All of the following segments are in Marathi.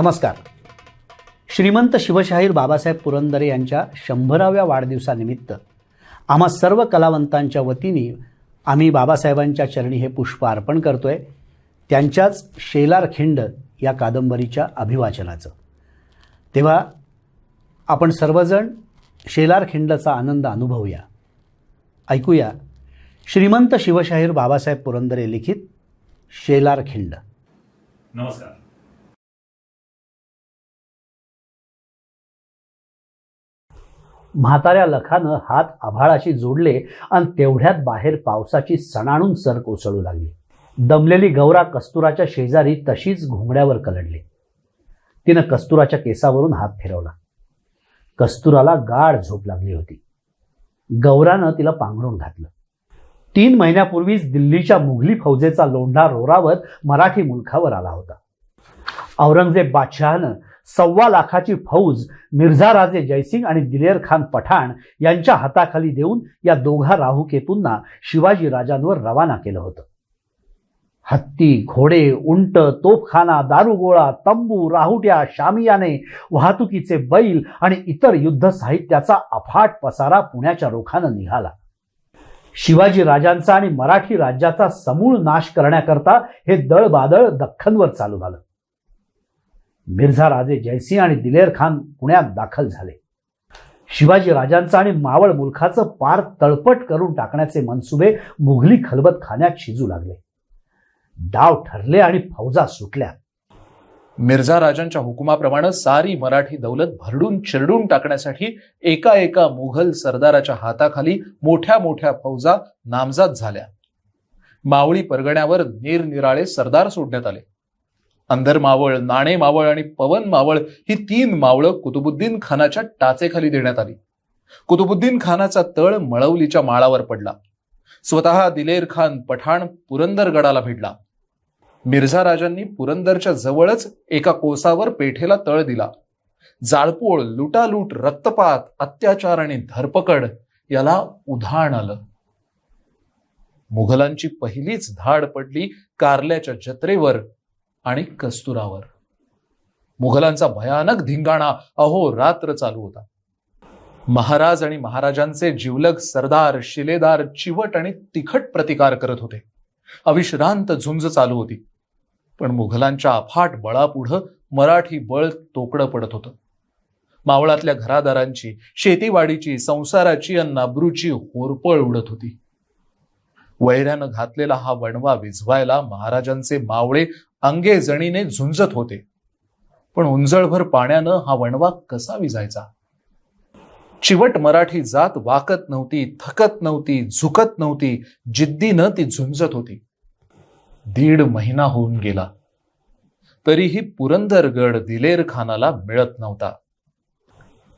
नमस्कार. श्रीमंत शिवशाहीर बाबासाहेब पुरंदरे यांच्या शंभराव्या वाढदिवसानिमित्त आम्हा सर्व कलावंतांच्या वतीने आम्ही बाबासाहेबांच्या चरणी हे पुष्प अर्पण करतोय. त्यांच्याच शेलार खिंड या कादंबरीच्या अभिवाचनाचं. तेव्हा आपण सर्वजण शेलार खिंडचा आनंद अनुभवूया. ऐकूया श्रीमंत शिवशाहीर बाबासाहेब पुरंदरे लिखित शेलार खिंड. नमस्कार. म्हाताऱ्या लखानं हात आभाळाशी जोडले आणि तेवढ्यात बाहेर पावसाची सणाणून सर कोसळू लागली. दमलेली गौरा कस्तुराच्या शेजारी तशीच घोंगड्यावर कलडली. तिनं कस्तुराच्या केसावरून हात फिरवला. कस्तुराला गाढ झोप लागली होती. गौरानं तिला पांघरून घातलं. तीन महिन्यापूर्वीच दिल्लीच्या मुघली फौजेचा लोंढा रोरावत मराठी मुलखावर आला होता. औरंगजेब बादशहानं सव्वा लाखाची फौज मिर्झा राजे जयसिंग आणि दिलेर खान पठाण यांच्या हाताखाली देऊन या दोघा राहुकेतूंना शिवाजी राजांवर रवाना केलं होतं. हत्ती घोडे उंट तोफखाना दारुगोळा तंबू राहुट्या शामियाने वाहतुकीचे बैल आणि इतर युद्ध साहित्याचा अफाट पसारा पुण्याच्या रोखानं निघाला. शिवाजी राजांचा आणि मराठी राज्याचा समूळ नाश करण्याकरता हे दळबादळ दख्खनवर चालू झालं. मिर्झा राजे जयसिंह आणि दिलेर खान पुण्यात दाखल झाले. शिवाजी राजांचं आणि मावळ मुलखाचं पार तळपट करून टाकण्याचे मनसुबे मुघली खलबत खाण्यात शिजू लागले. डाव ठरले आणि फौजा सुटल्या. मिर्झा राजांच्या हुकुमाप्रमाणे सारी मराठी दौलत भरडून चिरडून टाकण्यासाठी एका एका मुघल सरदाराच्या हाताखाली मोठ्या मोठ्या फौजा नामजात झाल्या. मावळी परगण्यावर निरनिराळे सरदार सोडण्यात आले. अंधर मावळ नाणे मावळ आणि पवन मावळ ही तीन मावळं कुतुबुद्दीन खानाच्या टाचेखाली देण्यात आली. कुतुबुद्दीन खानाचा तळ मळवलीच्या माळावर पडला. स्वतः दिलेर खान पठाण पुरंदरगडाला भिडला मिर्झा राजांनी पुरंदरच्या जवळच एका कोसावर पेठेला तळ दिला. जाळपोळ लुटालूट रक्तपात अत्याचार आणि धरपकड याला उधाण आलं. मुघलांची पहिलीच धाड पडली कारल्याच्या जत्रेवर आणि कस्तुरावर. मुघलांचा भयानक धिंगाणा अहो रात्र चालू होता. महाराज आणि महाराजांचे जिवलग सरदार शिलेदार चिवट आणि तिखट प्रतिकार करत होते. अविश्रांत झुंज चालू होती. पण मुघलांच्या अफाट बळापुढं मराठी बळ तोकडं पडत होतं. मावळातल्या घरादारांची शेतीवाडीची संसाराची आणि होरपळ उडत होती. वैऱ्यानं घातलेला हा वणवा विझवायला महाराजांचे मावळे अंगे जणीने झुंजत होते. पण उंजळभर पाण्यानं हा वणवा कसा विजायचा? चिवट मराठी जात वाकत नव्हती थकत नव्हती झुकत नव्हती जिद्दीनं ती झुंजत होती. दीड महिना होऊन गेला. तरीही पुरंदरगड दिलेर खानाला मिळत नव्हता.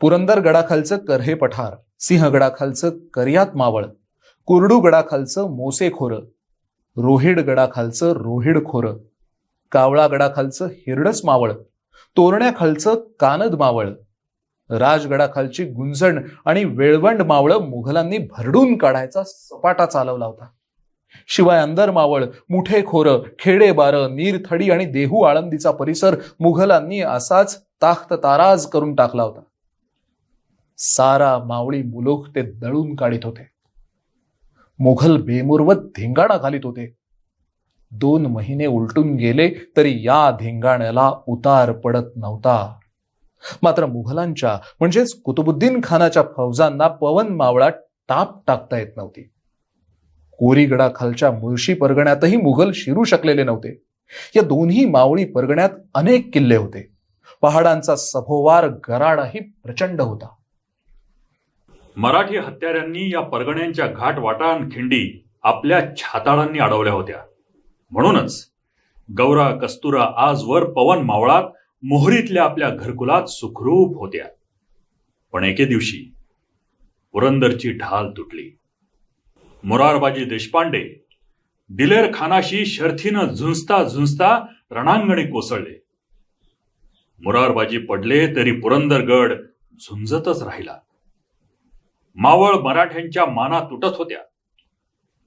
पुरंदरगडाखालचं कर्हे पठार सिंहगडाखालचं कर्यात मावळ कुरडूगडाखालचं मोसेखोर खोरं कावळा गडाखालचं हिरडस मावळ तोरण्याखालचं कानद मावळ राजगडाखालची गुंजण आणि वेळवंड मावळ मुघलांनी भरडून काढायचा सपाटा चालवला होता. शिवाय अंदर मावळ मुठे खोरं खेडे बार नीरथडी आणि देहू आळंदीचा परिसर मुघलांनी असाच ताख्त ताराज करून टाकला होता. सारा मावळी मुलोख ते दळून काढित होते. मुघल बेमुरवत धिंगाणा घालीत होते. दोन महिने उलटून गेले तरी या धिंगाण्याला उतार पडत नव्हता. मात्र मुघलांच्या म्हणजेच कुतुबुद्दीन खानाच्या फौजांना पवन मावळा टाप टाकता येत नव्हती. कोरीगडाखालच्या मुळशी परगण्यातही मुघल शिरू शकलेले नव्हते. या दोन्ही मावळी परगण्यात अनेक किल्ले होते. पहाडांचा सभोवार गराडाही प्रचंड होता. मराठी हत्यारांनी या परगण्यांच्या घाट वाटाण खिंडी आपल्या छाताळांनी अडवल्या होत्या. म्हणूनच गौरा कस्तुरा आजवर पवन मावळात मोहरीतल्या आपल्या घरकुलात सुखरूप होत्या. पण एके दिवशी पुरंदरची ढाल तुटली. मोरारबाजी देशपांडे दिलेर खानाशी शर्थीनं झुंजता झुंजता रणांगणी कोसळले. मुरारबाजी पडले तरी पुरंदरगड झुंजतच राहिला. मावळ मराठ्यांच्या माना तुटत होत्या.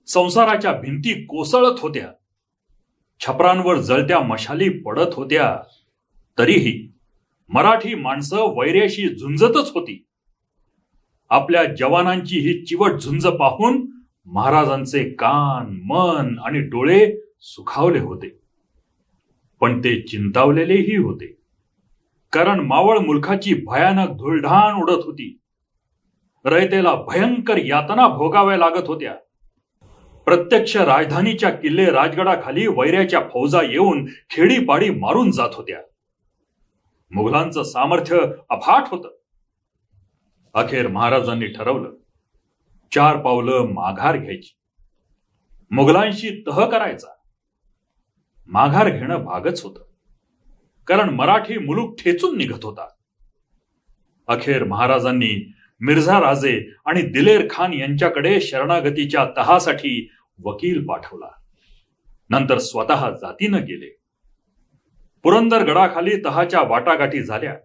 संसाराच्या भिंती कोसळत होत्या. छपरांवर जळत्या मशाली पडत होत्या. तरीही मराठी माणसं वैर्याशी झुंजतच होती. आपल्या जवानांची ही चिवट झुंज पाहून महाराजांचे कान मन आणि डोळे सुखावले होते. पण ते चिंतावलेलेही होते. कारण मावळ मुलखाची भयानक धुळढाण उडत होती. रयतेला भयंकर यातना भोगाव्या लागत होत्या. प्रत्यक्ष राजधानीच्या किल्ले राजगडाखाली वैऱ्याच्या फौजा येऊन खेडीपाडी मारून जात होत्या. मुघलांचं सामर्थ्य अफाट होत. अखेर महाराजांनी ठरवलं चार पावलं माघार घ्यायची. मुघलांशी तह करायचा. माघार घेणं भागच होत. कारण मराठी मुलूक ठेचून निघत होता. अखेर महाराजांनी मिर्झा राजे आणि दिलेर खान यांच्याकडे शरणागतीच्या तहासाठी वकील पाठवला. नंतर स्वतः जातीनं गेले. पुरंदर गडाखाली तहाच्या वाटागाठी झाल्या.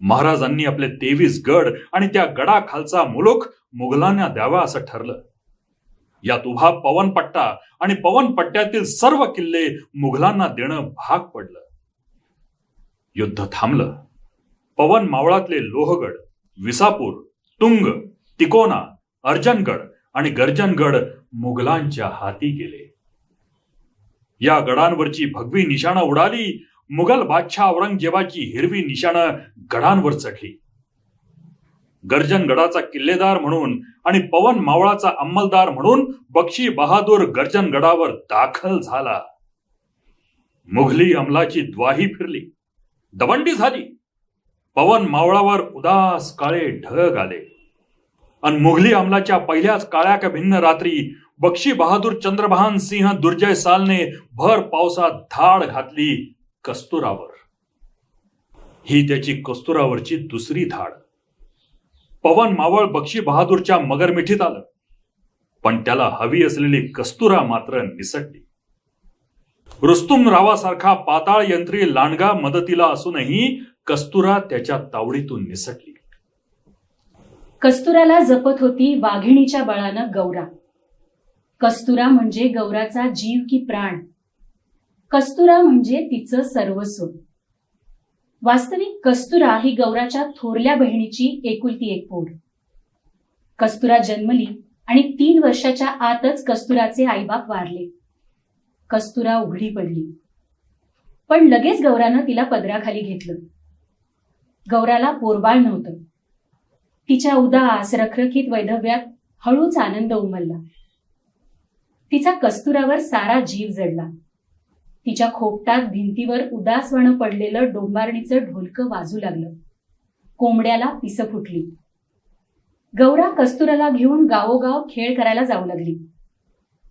महाराजांनी आपले तेवीस गड आणि त्या गडाखालचा मुलुख मुघलांना द्यावा असं ठरलं. यात उभा पवनपट्टा आणि पवनपट्ट्यातील सर्व किल्ले मुघलांना देणं भाग पडलं. युद्ध थांबलं. पवन मावळातले लोहगड विसापूर तुंग तिकोना अर्जनगड आणि गर्जनगड मुघलांच्या हाती गेले. या गडांवरची भगवी निशाणं उडाली मुघल बादशाह औरंगजेबाची हिरवी निशाणं गडांवर चढली. गर्जनगडाचा किल्लेदार म्हणून आणि पवन मावळाचा अंमलदार म्हणून बक्षी बहादूर गर्जनगडावर दाखल झाला. मुघली अंमलाची द्वाही फिरली. दवंडी झाली. पवन मावळावर उदास काळे ढग आले. आणि मुघली अंमलाच्या पहिल्याच काळ्या भिन्न रात्री बक्षी बहादूर चंद्रभान सिंह दुर्जय सालने भर पावसात धाड घातली कस्तुरावर. ही त्याची कस्तुरावरची दुसरी धाड. पवन मावळ बक्षी बहादूरच्या मगरमिठीत आलं. पण त्याला हवी असलेली कस्तुरा मात्र निसटली. रुस्तुम रावासारखा पाताळ यंत्री लांडगा मदतीला असूनही कस्तुरा त्याच्या तावडीतून निसटली. कस्तुराला जपत होती वाघिणीच्या बळानं गौरा. कस्तुरा म्हणजे गौराचा जीव की प्राण. कस्तुरा म्हणजे तिचं सर्वस्व. वास्तविक कस्तुरा ही गौराच्या थोरल्या बहिणीची एकुलती एक पोर. कस्तुरा जन्मली आणि तीन वर्षाच्या आतच कस्तुराचे आईबाप वारले. कस्तुरा उघडी पडली. पण लगेच गौरानं तिला पदराखाली घेतलं. गौराला पोरबाळ नव्हतं. तिच्या उदास रखरखीत वैधव्यात हळूच आनंद उमलला. तिचा कस्तुरावर सारा जीव जडला. तिच्या खोपटात भिंतीवर उदासवाणं पडलेलं डोंबारणीचं ढोलकं वाजू लागलं. कोंबड्याला पिस फुटली. गौरा कस्तुराला घेऊन गावोगाव खेळ करायला जाऊ लागली.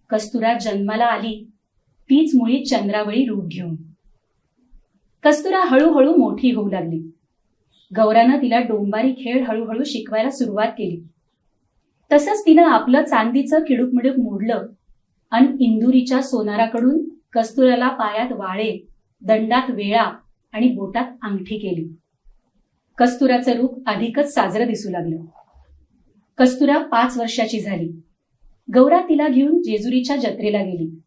कस्तुरा जन्माला आली तीच मुळी चंद्रावळी रूप घेऊन. कस्तुरा हळूहळू मोठी होऊ लागली. गौरानं तिला डोंबारी खेळ हळूहळू शिकवायला सुरुवात केली. तसंच तिनं आपलं चांदीचं किडूकमिडूक मोडलं आणि इंदुरीच्या सोनाराकडून कस्तुराला पायात वाळे दंडात वेळा आणि बोटात अंगठी केली. कस्तुराचं रूप अधिकच साजरं दिसू लागलं. कस्तुरा पाच वर्षाची झाली. गौरा तिला घेऊन जेजुरीच्या जत्रेला गेली.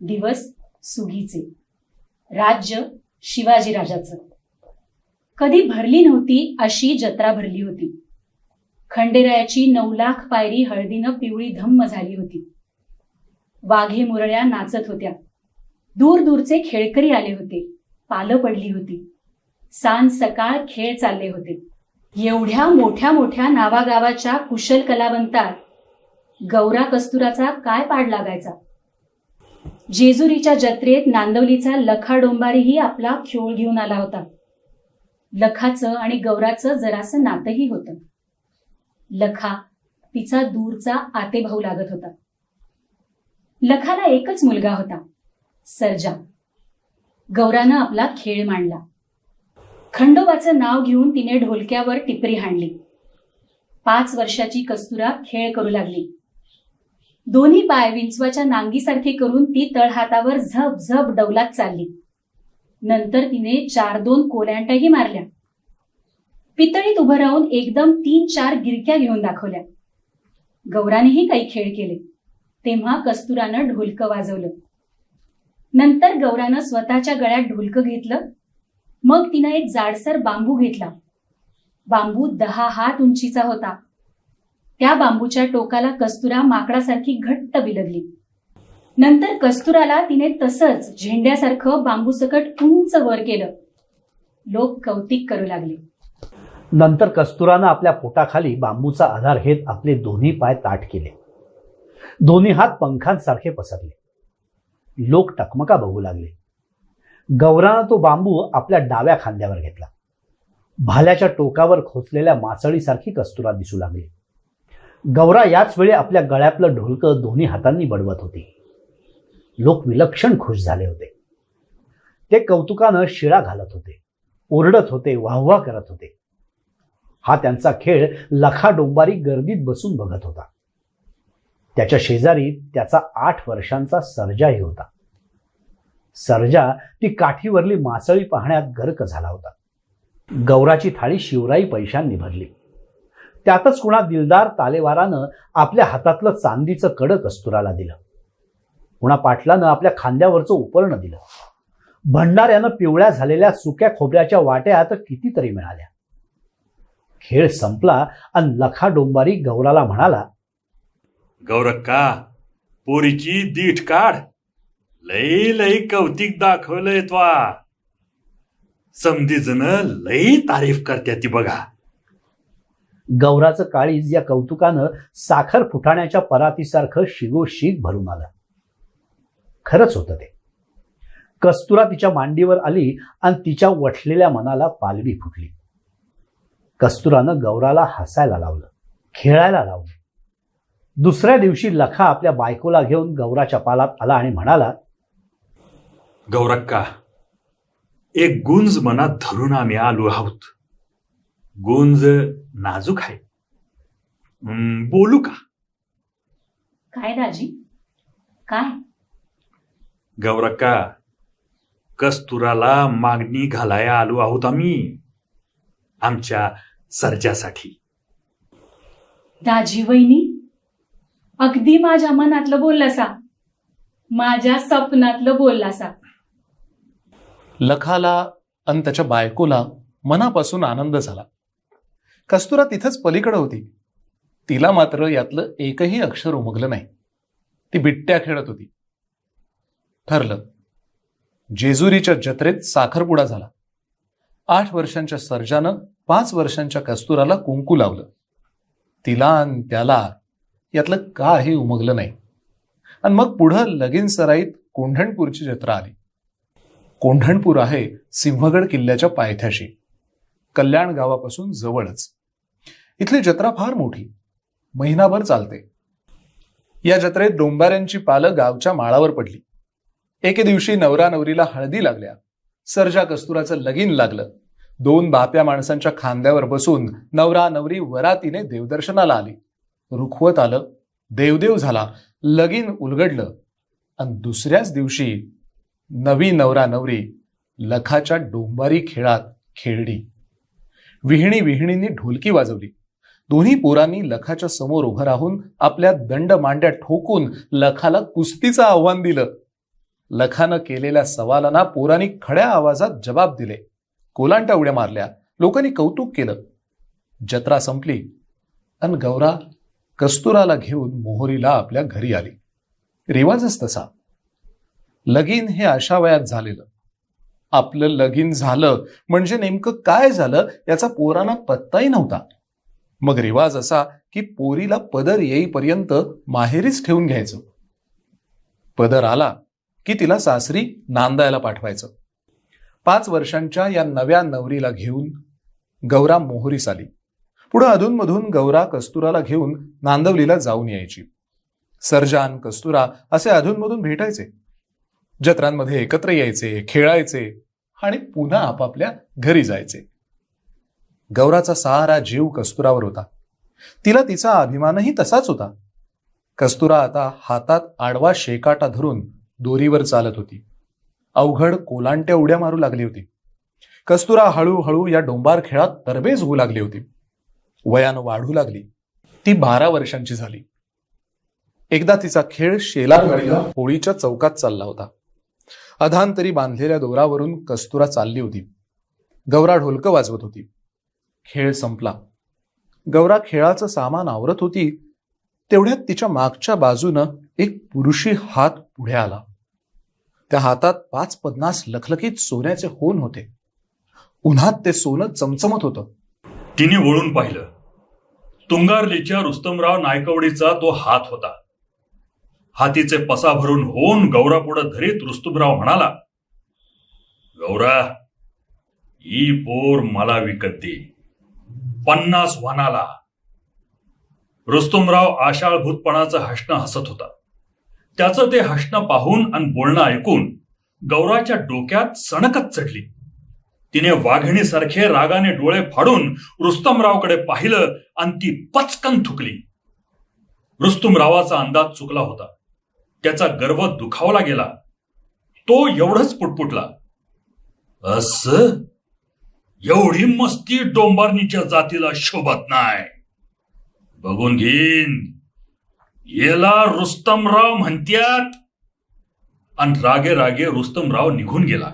दिवस सुगीचे. राज्य शिवाजी राजाचं. कधी भरली नव्हती अशी जत्रा भरली होती. खंडेरायाची नऊ लाख पायरी हळदीनं पिवळी धम्म झाली होती. वाघे मुरळ्या नाचत होत्या. दूर दूरचे खेळकरी आले होते. पालं पडली होती. सांज सकाळ खेळ चालले होते. एवढ्या मोठ्या मोठ्या नावागावाच्या कुशल कलावंतात गौरा कस्तुराचा काय पाड लागायचा? जेजुरीच्या जत्रेत नांदवलीचा लखा डोंबारीही आपला खेळ घेऊन आला होता. लखाचं आणि गौराचं जरासं नातंही होतं. लखा तिचा दूरचा आतेभाऊ लागत होता. लखाला एकच मुलगा होता सर्जा. गौरानं आपला खेळ मांडला. खंडोबाचं नाव घेऊन तिने ढोलक्यावर टिपरी हाणली. पाच वर्षाची कस्तुरा खेळ करू लागली. दोन्ही पाय विंचवाच्या नांगीसारखे करून ती तळहातावर झप झप डौलात चालली. नंतर तिने चार दोन कोल्यांटाही मारल्या. पितळीत उभं राहून एकदम तीन चार गिरक्या घेऊन दाखवल्या. गौरानेही काही खेळ केले. तेव्हा कस्तुरानं ढोलकं वाजवलं. नंतर गौरानं स्वतःच्या गळ्यात ढोलकं घेतलं. मग तिनं एक जाडसर बांबू घेतला. बांबू दहा हात उंचीचा होता. त्या बांबूच्या टोकाला कस्तुरा माकडासारखी घट्ट बिलगली नंतर कस्तुराला तिने तसंच झेंड्यासारखं बांबू सकट उंच वर केलं. लोक कौतिक करू लागले. नंतर कस्तुरानं आपल्या पोटाखाली बांबूचा आधार घेत आपले दोन्ही पाय ताट केले. दोन्ही हात पंखांसारखे पसरले. लोक टकमका बघू लागले. गौरानं तो बांबू आपल्या डाव्या खांद्यावर घेतला. भाल्याच्या टोकावर खोचलेल्या मासळीसारखी कस्तुरा दिसू लागली. गौरा याच वेळी आपल्या गळ्यातलं ढोलकं दोन्ही हातांनी बडवत होती. लोक विलक्षण खुश झाले होते. ते कौतुकानं शिळा घालत होते ओरडत होते वाहवा करत होते. हा त्यांचा खेळ लखा डोंबारी गर्दीत बसून बघत होता. त्याच्या शेजारी त्याचा आठ वर्षांचा सर्जाही होता. सर्जा ती काठीवरली मासळी पाहण्यात गर्क झाला होता. गौराची थाळी शिवराई पैशांनी भरली. त्यातच कुणा दिलदार तालेवारानं आपल्या हातातलं चांदीचं कडक कस्तुराला दिलं. कुणा पाटलानं आपल्या खांद्यावरचं उपरणं दिलं. भंडाऱ्यानं पिवळ्या झालेल्या सुक्या खोबऱ्याच्या वाट्या तर कितीतरी मिळाल्या. खेळ संपला आणि लखा डोंबारी गौराला म्हणाला गौरक्का पोरीची दीठ काढ. लई लई कौतिक दाखवलंय त्वा. समधी जण लई तारीफ करत्या ती बघा. गौराचं काळीज या कौतुकानं साखर फुटाण्याच्या परातीसारखं शिगोशीग भरून आलं. खरंच होतं ते. कस्तुरा तिच्या मांडीवर आली आणि तिच्या वठलेल्या मनाला पालवी फुटली. कस्तुरानं गौराला हसायला लावलं खेळायला लावलं. दुसऱ्या दिवशी लखा आपल्या बायकोला घेऊन गौराच्या पालात आला आणि म्हणाला गौरक्का एक गुंज मनात धरून आम्ही आलो आहोत. गुंज नाजूक आहे. हं, बोलू का? काय राजी? काय? गौरक्का कस्तुराला मागणी घालाया आलो आहोत आम्ही. आमच्या सर्जासाठी. दाजी वहिनी अगदी माझ्या मनातलं बोललासा. माझ्या स्वप्नातलं बोललासा. लखाला आणि त्याच्या बायकोला मनापासून आनंद झाला. कस्तुरा तिथंच पलीकडे होती. तिला मात्र यातलं एकही अक्षर उमगलं नाही. ती बिट्ट्या खेळत होती. ठरलं. जेजुरीच्या जत्रेत साखरपुडा झाला. आठ वर्षांच्या सर्जानं पाच वर्षांच्या कस्तुराला कुंकू लावलं. तिला आणि त्याला यातलं काही उमगलं नाही. आणि मग पुढं लगीन सराईत कोंढणपूरची जत्रा आली. कोंढणपूर आहे सिंहगड किल्ल्याच्या पायथ्याशी. कल्याण गावापासून जवळच. इथली जत्रा फार मोठी. महिनाभर चालते. या जत्रेत डोंबाऱ्यांची पालं गावच्या माळावर पडली. एके दिवशी नवरा नवरीला हळदी लागल्या. सर्जा कस्तुराचं लगीन लागलं. दोन बाप्या माणसांच्या खांद्यावर बसून नवरा नवरी वरातीने देवदर्शनाला आली. रुखवत आलं. देवदेव झाला. लगीन उलगडलं. आणि दुसऱ्याच दिवशी नवी नवरा नवरी लखाच्या डोंबारी खेळात खेळली. विहिणी विहिणींनी ढोलकी वाजवली. दोन्ही पोरांनी लखाच्या समोर उभं राहून आपल्या दंड मांड्या ठोकून लखाला कुस्तीचं आव्हान दिलं. लखानं केलेल्या सवालांना पोरांनी खड्या आवाजात जबाब दिले. कोलांटा उड्या मारल्या. लोकांनी कौतुक केलं. जत्रा संपली. अन गौरा कस्तुराला घेऊन मोहरीला आपल्या घरी आली. रिवाजच तसा. लगीन हे अशा वयात झालेलं. आपलं लगीन झालं म्हणजे नेमकं काय झालं याचा पोरांना पत्ताही नव्हता. मग रिवाज असा की पोरीला पदर येईपर्यंत माहेरीच ठेवून घ्यायचं. पदर आला. की तिला सासरी नांदायला पाठवायचं. पाच वर्षांच्या या नव्या नवरीला घेऊन गौरा मोहरीस आली. पुढं अधूनमधून गौरा कस्तुराला घेऊन नांदवलीला जाऊन यायची. सर्जान कस्तुरा असे अधूनमधून भेटायचे. जत्रांमध्ये एकत्र यायचे खेळायचे आणि पुन्हा आपापल्या घरी जायचे. गौराचा सारा जीव कस्तुरावर होता. तिला तिचा अभिमानही तसाच होता. कस्तुरा आता हातात आडवा शेकाटा धरून दोरीवर चालत होती. अवघड कोलांट्या उड्या मारू लागली होती. कस्तुरा हळूहळू या डोंबार खेळात तरबेज होऊ लागली होती. वयानं वाढू लागली. ती बारा वर्षांची झाली. एकदा तिचा खेळ शेलारवाडीला होळीच्या चौकात चालला होता. अधांतरी बांधलेल्या दोरावरून कस्तुरा चालली होती. गौरा ढोलकं वाजवत होती. खेळ संपला. गौरा खेळाचं सामान आवरत होती. तेवढ्यात तिच्या मागच्या बाजूनं एक पुरुषी हात पुढे आला. त्या हातात पाच पन्नास लखलखीत सोन्याचे होन होते. उन्हात ते सोनं चमचमत होतं. तिने वळून पाहिलं. तुंगारलीच्या रुस्तमराव नायकवडीचा तो हात होता. हातीचे पसा भरून होऊन गौरापुढं धरीत रुस्तमराव म्हणाला गौरा ही पोर मला विकत. दे पन्नास वानाला. रुस्तुमराव आशाळभूतपणाचं हसणं हसत होता. त्याचं ते हसणं पाहून आणि बोलणं ऐकून गौराच्या डोक्यात सणकच चढली. तिने वाघिणीसारखे रागाने डोळे फाडून रुस्तमरावकडे पाहिलं आणि ती पचकन थुकली. रुस्तुमरावाचा अंदाज चुकला होता. त्याचा गर्व दुखावला गेला. तो एवढंच पुटपुटला. अस? एवढी मस्ती डोंबारणीच्या जातीला शोभत नाही. बघून घेईन. येला रुस्तमराव म्हणत्यात. आणि रागे रागे रुस्तमराव निघून गेला.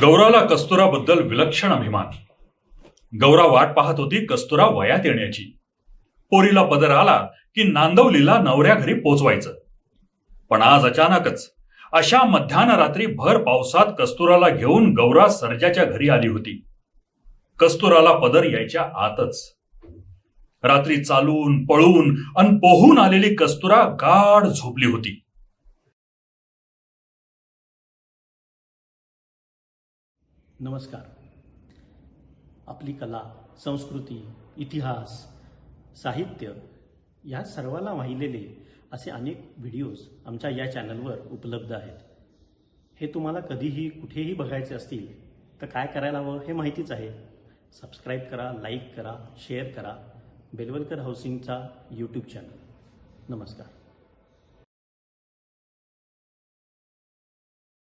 गौराला कस्तुराबद्दल विलक्षण अभिमान. गौरा वाट पाहत होती कस्तुरा वयात येण्याची. पोरीला पदर आला की नांदवलीला नवऱ्या घरी पोचवायचं. पण आज अचानकच अशा मध्यान रात्री भर पावसात कस्तुराला घेऊन गौरा सर्जाच्या घरी आली होती. कस्तुराला पदर यायच्या आतच. रात्री चालून पळून अन पोहून आलेली कस्तुरा गाढ झोपली होती. नमस्कार. आपली कला संस्कृती इतिहास साहित्य या सर्वाला वाहिलेले असे अनेक व्हिडिओज आमच्या या चॅनलवर उपलब्ध आहेत. हे तुम्हाला कधीही कुठेही बघायचे असतील तर काय करायला हवं हे माहितीच आहे. सबस्क्राईब करा लाईक करा शेअर करा. बेलवलकर हाऊसिंगचा यूट्यूब चॅनल नमस्कार.